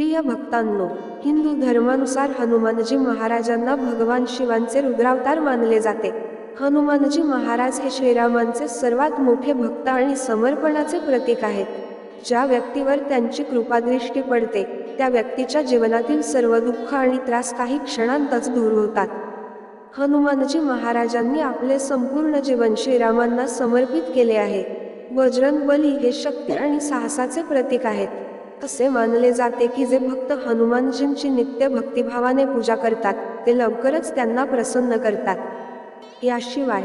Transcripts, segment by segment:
प्रिय भक्तांनो हिंदू धर्मानुसार हनुमानजी महाराजांना भगवान शिवांचे रुद्रावतार मानले जाते. हनुमानजी महाराज हे श्रीरामांचे सर्वात मोठे भक्त आणि समर्पणाचे प्रतीक आहेत. ज्या व्यक्तीवर त्यांची कृपादृष्टी पडते त्या व्यक्तीच्या जीवनातील सर्व दुःख आणि त्रास काही क्षणांतच दूर होतात. हनुमानजी महाराजांनी आपले संपूर्ण जीवन श्रीरामांना समर्पित केले आहे. बजरंग बली हे शक्ती आणि साहसाचे प्रतीक आहेत. असे मानले जाते की जे भक्त हनुमानजींची नित्य भक्तिभावाने पूजा करतात ते लवकरच त्यांना प्रसन्न करतात. याशिवाय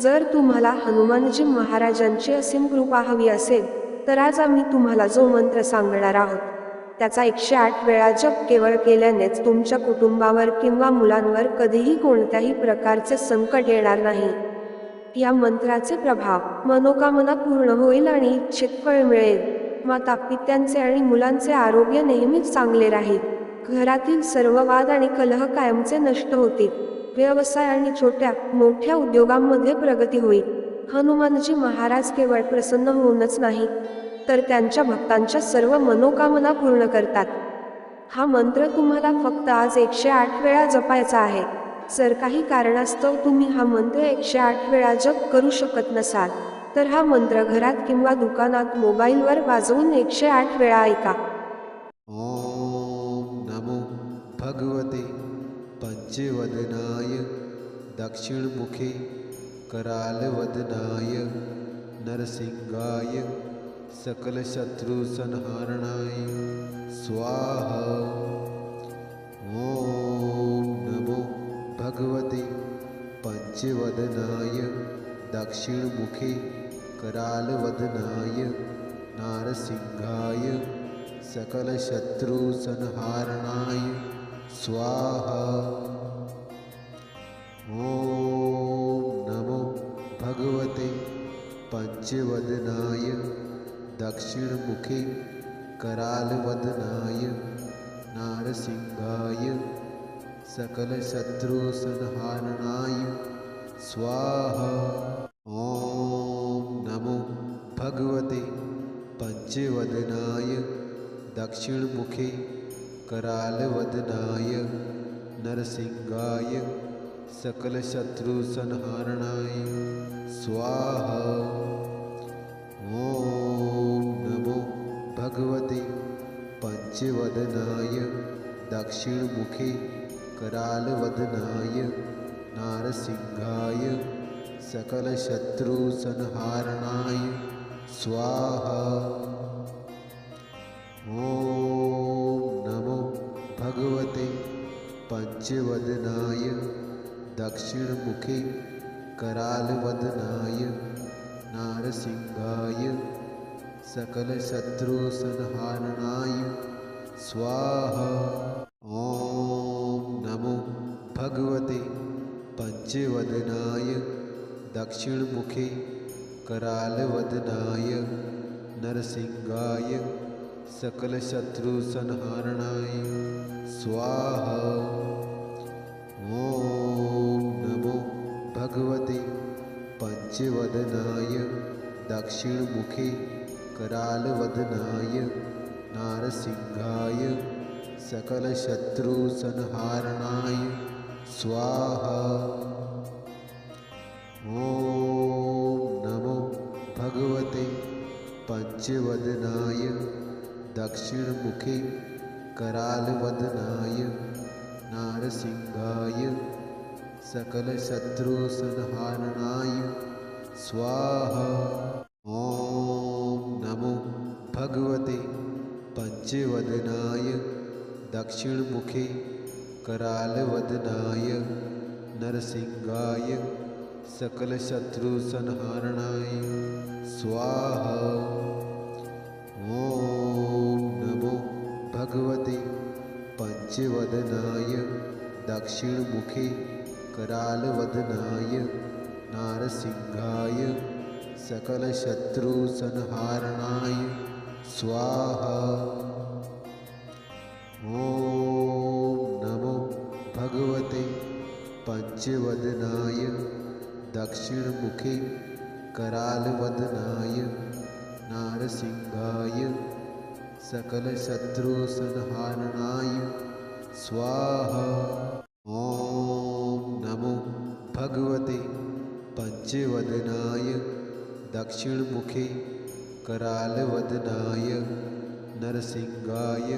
जर तुम्हाला हनुमानजी महाराजांची असीम कृपा हवी असेल तर आज आम्ही तुम्हाला जो मंत्र सांगणार आहोत त्याचा एकशे आठ वेळा जप केवळ केल्यानेच तुमच्या कुटुंबावर किंवा मुलांवर कधीही कोणत्याही प्रकारचे संकट येणार नाही. या मंत्राचे प्रभाव मनोकामना पूर्ण होईल आणि इच्छित फळ मिळेल. मातापित्यांचे आणि मुलांचे आरोग्य नेहमीच चांगले राहील. घरातील सर्व वाद आणि कलह कायमचे नष्ट होतील. व्यवसाय आणि छोट्या मोठ्या उद्योगांमध्ये प्रगती होईल. हनुमानजी महाराज केवळ प्रसन्न होऊनच नाही तर त्यांच्या भक्तांच्या सर्व मनोकामना पूर्ण करतात. हा मंत्र तुम्हाला फक्त आज एकशे आठ वेळा जपायचा आहे. जर काही कारणास्तव तुम्ही हा मंत्र एकशे आठ वेळा जप करू शकत नसाल तर हा मंत्र घरात किंवा दुकानात मोबाईलवर वाजवून एकशे आठ वेळा ऐका. ओम नमो भगवते पंचवदनाय दक्षिणमुखे करालवदनाय नरसिंहाय सकलशत्रुसंहारणाय स्वाहा। ॐ नमो भगवते पञ्चवदनाय दक्षिणमुखे करालवदनाय नारसिंहाय सकलशत्रुसंहारणाय स्वाहा। ॐ नमो भगवते पञ्चवदनाय दक्षिणमुखे करालवदनाय नारसिंहाय सकलशत्रुसंहारणाय स्वाहा। ॐ पञ्चवदनाय दक्षिणमुखे करालवदनाय नरसिंहाय सकलशत्रुसंहारणाय स्वाहा। ॐ नमो भगवते पञ्चवदनाय दक्षिणमुखे करालवदनाय नारसिंहाय सकलशत्रुसंहारणाय स्वाहा। ॐ नमो भगवते पञ्चवदनाय दक्षिणमुखे करालवदनाय नारसिंहाय सकलशत्रुसंहारणाय स्वाहा। ॐ नमो भगवते पञ्चवदनाय दक्षिणमुखे करालवदनाय नरसिंहाय सकलशत्रुसंहारणाय। स्वाहा। ॐ नमो भगवते पञ्चवदनाय। दक्षिणमुखे करालवदनाय नारसिंहाय सकलशत्रुसंहारणाय। स्वाहा। ॐ पञ्चवदनाय दक्षिणमुखे करालवदनाय नारसिंहाय। सकलशत्रुसंहारणाय स्वाहा। ॐ नमो भगवते पञ्चवदनाय। दक्षिणमुखे करालवदनाय नरसिंहाय। सकलशत्रुसंहारणाय स्वाहा। ॐ नमो भगवते पञ्चवदनाय दक्षिणमुखे करालवदनाय नारसिंहाय सकलशत्रुसंहारणाय स्वाहा। ॐ नमो भगवते पञ्चवदनाय दक्षिणमुखे करालवदनाय नारसिंहाय सकलशत्रुसंहारणाय स्वाहा। ॐ नमो भगवते पञ्चवदनाय दक्षिणमुखे करालवदनाय नरसिंहाय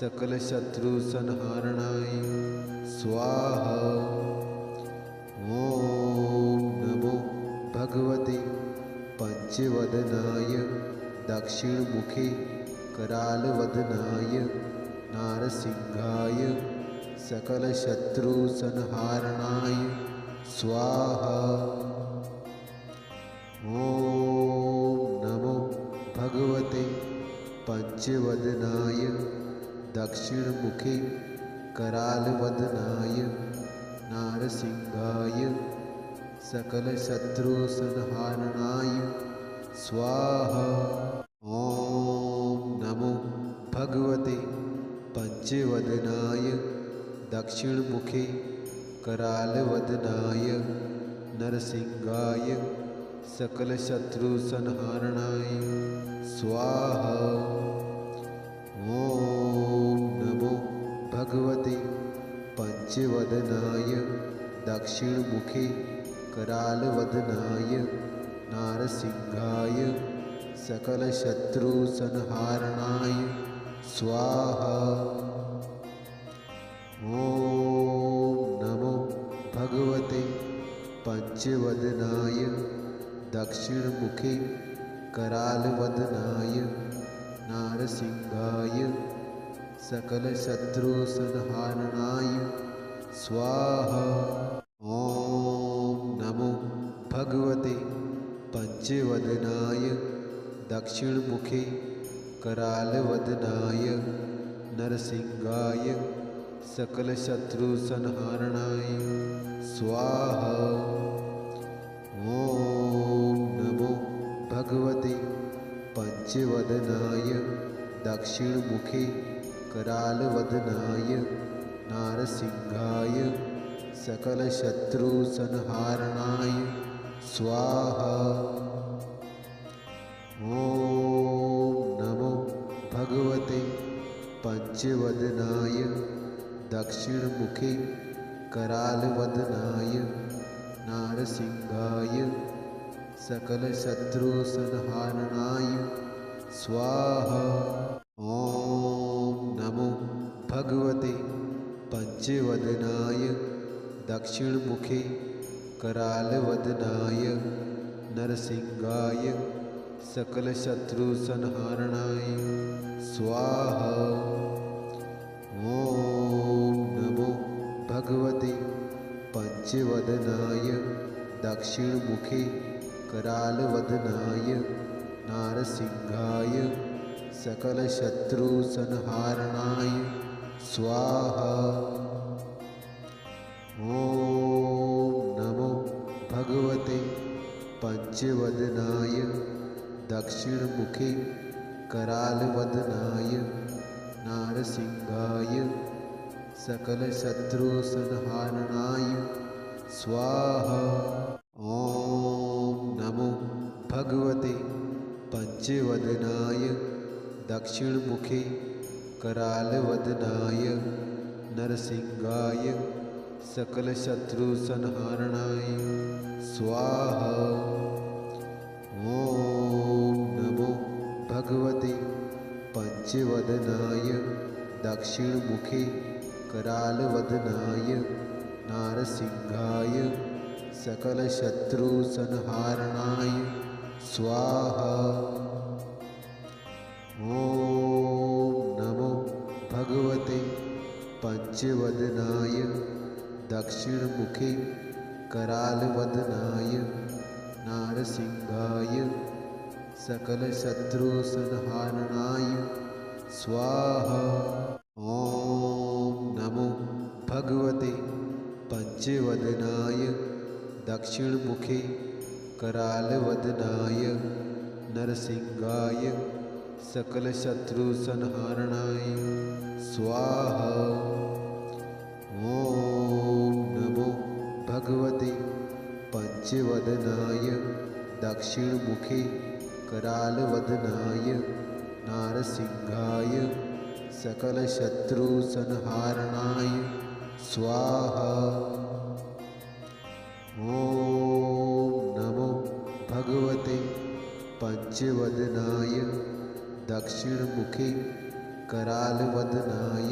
सकलशत्रुसंहारणाय स्वाहा पञ्चवदनाय दक्षिणमुखे करालवदनाय नारसिंहाय सकलशत्रुसंहारणाय स्वाहा। ॐ नमो भगवते पञ्चवदनाय दक्षिणमुखे करालवदनाय नारसिंहाय सकलशत्रुसंहारणाय स्वाहा। ॐ नमो भगवते पञ्चवदनाय दक्षिणमुखे करालवदनाय नरसिंहाय सकलशत्रुसंहारणाय स्वाहा। ॐ नमो भगवते पञ्चवदनाय दक्षिणमुखे करालवदनाय नारसिंहाय सकलशत्रुसंहारणाय स्वाहा। ॐ नमो भगवते पञ्चवदनाय दक्षिणमुखे करालवदनाय नारसिंहाय सकलशत्रुसंहारणाय स्वाहा। ॐ पञ्चवदनाय दक्षिणमुखे करालवदनाय नरसिंहाय सकलशत्रुसंहारणाय स्वाहा। ॐ नमो भगवते पञ्चवदनाय दक्षिणमुखे करालवदनाय नारसिंहाय सकलशत्रुसंहारणाय स्वाहा। ॐ नमो भगवते पञ्चवदनाय दक्षिणमुखे करालवदनाय नारसिंहाय सकलशत्रुसंहारणाय स्वाहा। ॐ नमो भगवते पञ्चवदनाय दक्षिणमुखे करालवदनाय नरसिंहाय सकलशत्रुसंहारणाय। स्वाहा। ॐ नमो भगवते पञ्चवदनाय दक्षिणमुखे करालवदनाय नारसिंहाय सकलशत्रुसंहारणाय। स्वाहा। ॐ पञ्चवदनाय। दक्षिणमुखे करालवदनाय। नारसिंहाय। सकलशत्रुसंहारणाय स्वाहा। ॐ नमो भगवते पञ्चवदनाय। दक्षिणमुखे करालवदनाय। नरसिंहाय सकलशत्रुसंहारणाय स्वाहा। ॐ नमो भगवते पञ्चवदनाय दक्षिणमुखे करालवदनाय नारसिंहाय सकलशत्रुसंहारणाय स्वाहा। ॐ नमो भगवते पञ्चवदनाय दक्षिणमुखे करालवदनाय नारसिंहाय सकलशत्रुसंहारणाय स्वाहा। ॐ नमो भगवते पञ्चवदनाय दक्षिणमुखे करालवदनाय नरसिंहाय सकलशत्रुसंहारणाय स्वाहा पञ्चवदनाय दक्षिणमुखे करालवदनाय। नारसिंहाय। सकलशत्रुसंहारणाय। स्वाहा। ॐ नमो भगवते पञ्चवदनाय। दक्षिणमुखे करालवदनाय।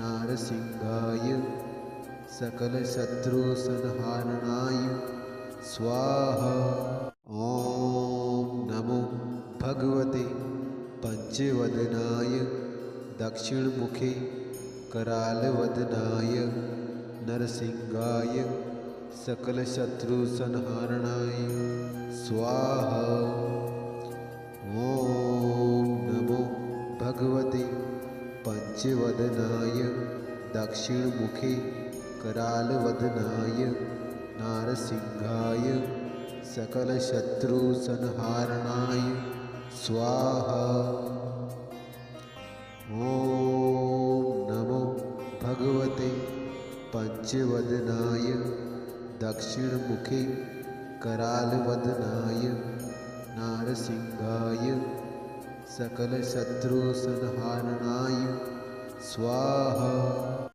नारसिंहाय। सकलशत्रुसंहारणाय स्वाहा। ॐ नमो भगवते पञ्चवदनाय दक्षिणमुखे करालवदनाय नरसिंहाय सकलशत्रुसंहारणाय स्वाहा। ॐ नमो भगवते पञ्चवदनाय दक्षिणमुखे करालवदनाय नारसिंहाय सकलशत्रुसंहारणाय स्वाहा। ॐ नमो भगवते पञ्चवदनाय दक्षिणमुखे करालवदनाय नारसिंहाय सकलशत्रुसंहारणाय स्वाहा